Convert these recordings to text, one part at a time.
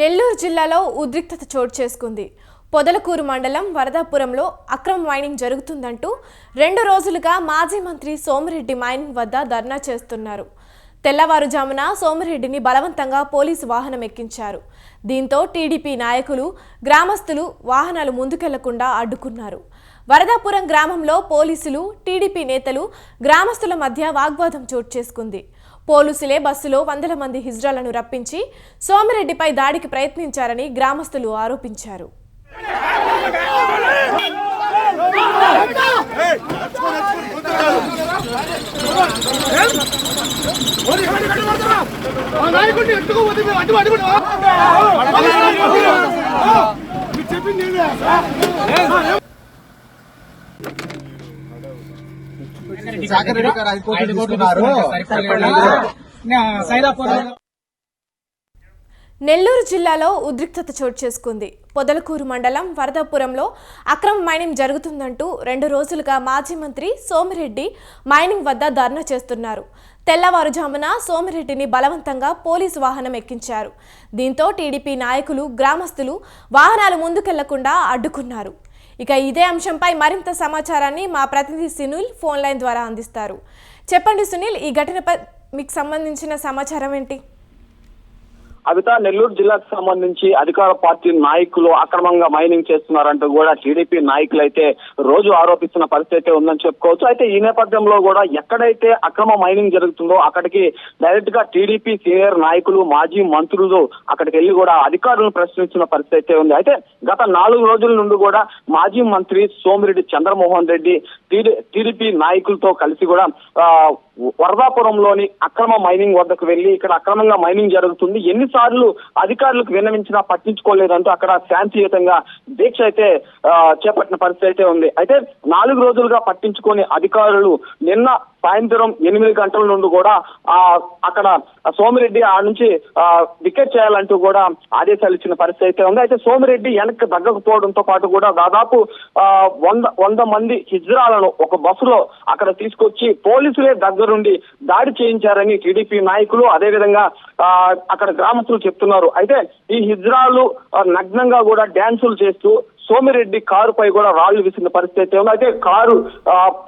నెల్లూరు జిల్లాలో ఉద్రిక్తత చోటు చేసుకుంది. పొదలకూరు మండలం వరదాపురంలో అక్రమ మైనింగ్ జరుగుతుందంటూ రెండు రోజులుగా మాజీ మంత్రి సోమిరెడ్డి మైనింగ్ వద్ద ధర్నా చేస్తున్నారు. తెల్లవారుజామున సోమిరెడ్డిని బలవంతంగా పోలీసు వాహనం ఎక్కించారు. దీంతో టీడీపీ నాయకులు గ్రామస్తులు వాహనాలు ముందుకెళ్ళకుండా అడ్డుకున్నారు. వరదాపురం గ్రామంలో పోలీసులు టీడీపీ నేతలు గ్రామస్తుల మధ్య వాగ్వాదం చోటు చేసుకుంది. పోలీసులే బస్సులో వందల మంది హిజ్రాలను రప్పించి సోమిరెడ్డిపై దాడికి ప్రయత్నించారని గ్రామస్తులు ఆరోపించారు. చెప్పింది ఏంటి? సాగరెడ్డి గారు ఐదు కోట్లు తీసుకున్నారు. సైదాపూర్ నెల్లూరు జిల్లాలో ఉద్రిక్తత చోటు చేసుకుంది. పొదలకూరు మండలం వరదాపురంలో అక్రమ మైనింగ్ జరుగుతుందంటూ రెండు రోజులుగా మాజీ మంత్రి సోమిరెడ్డి మైనింగ్ వద్ద ధర్నా చేస్తున్నారు. తెల్లవారుజామున సోమిరెడ్డిని బలవంతంగా పోలీసు వాహనం ఎక్కించారు. దీంతో టీడీపీ నాయకులు గ్రామస్తులు వాహనాలు ముందుకెళ్ళకుండా అడ్డుకున్నారు. ఇక ఇదే అంశంపై మరింత సమాచారాన్ని మా ప్రతినిధి సునీల్ ఫోన్ లైన్ ద్వారా అందిస్తారు. చెప్పండి సునీల్ ఈ ఘటనపై మీకు సంబంధించిన సమాచారం ఏంటి? అవితా నెల్లూరు జిల్లాకు సంబంధించి అధికార పార్టీ నాయకులు అక్రమంగా మైనింగ్ చేస్తున్నారంటూ కూడా టీడీపీ నాయకులు అయితే రోజు ఆరోపిస్తున్న పరిస్థితి అయితే ఉందని చెప్పుకోవచ్చు. అయితే ఈ నేపథ్యంలో కూడా ఎక్కడైతే అక్రమ మైనింగ్ జరుగుతుందో అక్కడికి డైరెక్ట్గా టీడీపీ సీనియర్ నాయకులు మాజీ మంత్రులు అక్కడికి వెళ్ళి కూడా అధికారులను ప్రశ్నించిన పరిస్థితి అయితే ఉంది. అయితే గత నాలుగు రోజుల నుండి కూడా మాజీ మంత్రి సోమిరెడ్డి చంద్రమోహన్ రెడ్డి టీడీపీ నాయకులతో కలిసి కూడా వరదాపురంలోని అక్రమ మైనింగ్ వద్దకు వెళ్ళి ఇక్కడ అక్రమంగా మైనింగ్ జరుగుతుంది. ఎన్ని సార్లు అధికారులకు విన్నవించినా పట్టించుకోలేదంటూ అక్కడ శాంతియుతంగా దీక్ష అయితే ఆ, చేపట్టిన పరిస్థితి అయితే ఉంది. అయితే నాలుగు రోజులుగా పట్టించుకొని అధికారులు నిన్న సాయంత్రం ఎనిమిది గంటల నుండి కూడా ఆ అక్కడ సోమిరెడ్డి ఆ నుంచి ఆ, వికెట్ చేయాలంటూ కూడా ఆదేశాలు ఇచ్చిన పరిస్థితి అయితే ఉంది. అయితే సోమిరెడ్డి వెనక్కి తగ్గకపోవడంతో పాటు కూడా దాదాపు ఆ, వంద వంద మంది హిజ్రాలను ఒక బస్సులో అక్కడ తీసుకొచ్చి పోలీసులే దగ్గరుండి దాడి చేయించారని టీడీపీ నాయకులు అదేవిధంగా ఆ, అక్కడ గ్రామస్తులు చెప్తున్నారు. అయితే ఈ హిజ్రాలు నగ్నంగా కూడా డ్యాన్సులు చేస్తూ సోమిరెడ్డి కారు పై కూడా రాళ్ళు విసిన పరిస్థితి అయితే ఉంది. అయితే కారు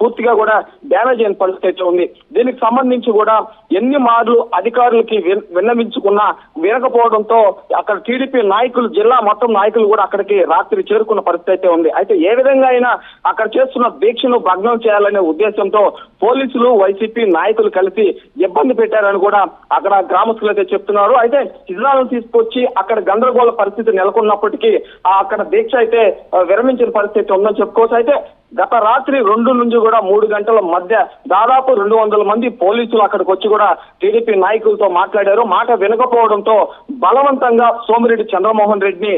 పూర్తిగా కూడా డ్యామేజ్ అయిన పరిస్థితి అయితే ఉంది. దీనికి సంబంధించి కూడా ఎన్ని మార్లు అధికారులకి విన్- విన్నవించుకున్నా వినకపోవడంతో అక్కడ టీడీపీ నాయకులు జిల్లా మొత్తం నాయకులు కూడా అక్కడికి రాత్రి చేరుకున్న పరిస్థితి అయితే ఉంది. అయితే ఏ విధంగా అయినా అక్కడ చేస్తున్న దీక్షను భగ్నం చేయాలనే ఉద్దేశంతో పోలీసులు వైసీపీ నాయకులు కలిసి ఇబ్బంది పెట్టారని కూడా అక్కడ గ్రామస్తులు అయితే చెప్తున్నారు. అయితే ఇజ్రాయల్ తీసుకొచ్చి అక్కడ గందరగోళ పరిస్థితి నెలకొన్నప్పటికీ ఆ అక్కడ దీక్ష అయితే విరమించిన పరిస్థితి ఉందని చెప్పుకోవచ్చు. అయితే గత రాత్రి రెండు నుంచి కూడా మూడు గంటల మధ్య దాదాపు రెండు వందల మంది పోలీసులు అక్కడికి వచ్చి కూడా టీడీపీ నాయకులతో మాట్లాడారు. మాట వినకపోవడంతో బలవంతంగా సోమిరెడ్డి చంద్రమోహన్ రెడ్డిని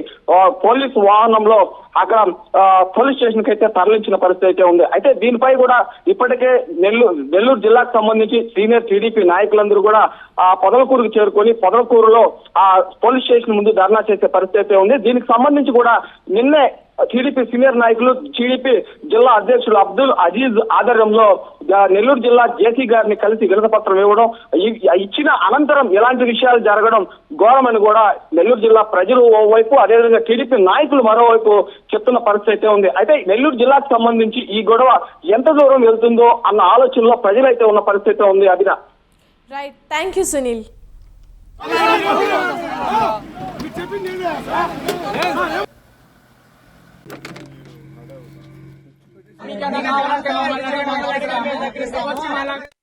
పోలీసు వాహనంలో అక్కడ ఆ, పోలీస్ స్టేషన్కి అయితే తరలించిన పరిస్థితి అయితే ఉంది. అయితే దీనిపై కూడా ఇప్పటికే నెల్లూరు నెల్లూరు జిల్లాకు సంబంధించి సీనియర్ టీడీపీ నాయకులందరూ కూడా ఆ పొదలకూరుకు చేరుకొని పొదలకూరులో ఆ పోలీస్ స్టేషన్ ముందు ధర్నా చేసే పరిస్థితి అయితే ఉంది. దీనికి సంబంధించి కూడా నిన్నే టీడీపీ సీనియర్ నాయకులు టీడీపీ జిల్లా అధ్యక్షులు అబ్దుల్ అజీజ్ ఆధ్వర్యంలో నెల్లూరు జిల్లా జేసీ గారిని కలిసి వినతి పత్రం ఇవ్వడం ఇచ్చిన అనంతరం ఎలాంటి విషయాలు జరగడం ఘోరమని కూడా నెల్లూరు జిల్లా ప్రజలు ఓవైపు అదేవిధంగా టీడీపీ నాయకులు మరోవైపు చెప్తున్న పరిస్థితి అయితే ఉంది. అయితే నెల్లూరు జిల్లాకు సంబంధించి ఈ గొడవ ఎంత దూరం వెళ్తుందో అన్న ఆలోచనలో ప్రజలైతే ఉన్న పరిస్థితి అయితే ఉంది అదిన రైట్ థ్యాంక్ యూ సునీల్ మీరు చెప్పింది ఏంటి? కావాలంటే